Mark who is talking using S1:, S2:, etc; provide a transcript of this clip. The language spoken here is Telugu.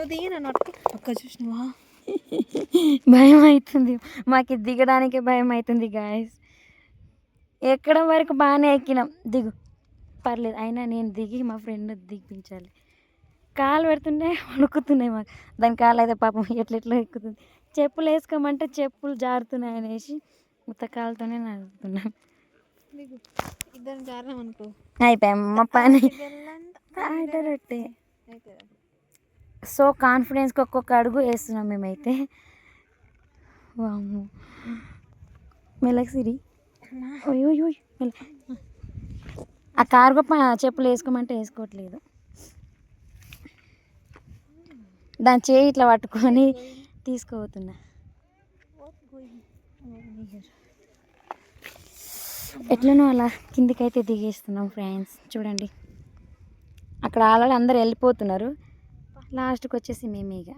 S1: నువ్వు దిగి నన్ను అట్టు అక్క చూసినావా?
S2: భయం అవుతుంది మాకు దిగడానికి భయం అవుతుంది గాయస్ ఎక్కడం వరకు బాగానే ఎక్కినాం. దిగు. పర్లేదు అయినా నేను దిగి మా ఫ్రెండ్ దిగిపించాలి కాలు పెడుతుంటే వణుకుతున్నాయి మాకు. దాని కాలు అయితే పాపం ఎట్లా ఎట్లా ఎక్కుతుంది. చెప్పులు వేసుకోమంటే చెప్పులు జారుతున్నాయి అనేసి ఉత్త కాలుతోనే నడుపుతున్నాం.
S1: ఇద్దరు జారాం అనుకో.
S2: అయిపోయాం. మా పని. సో కాన్ఫిడెన్స్కి ఒక్కొక్క అడుగు వేస్తున్నాం మేమైతే. వాము మెల్లకి సిరి ఆ కార్గో చెప్పులు వేసుకోమంటే వేసుకోవట్లేదు. దాని చేయి ఇట్లా పట్టుకొని తీసుకోబోతున్నా ఎట్లనో అలా కిందికైతే దిగేస్తున్నాం ఫ్రెండ్స్. చూడండి. అక్కడ ఆల్రెడీ అందరు వెళ్ళిపోతున్నారు. లాస్ట్కి వచ్చేసి మేమే ఇక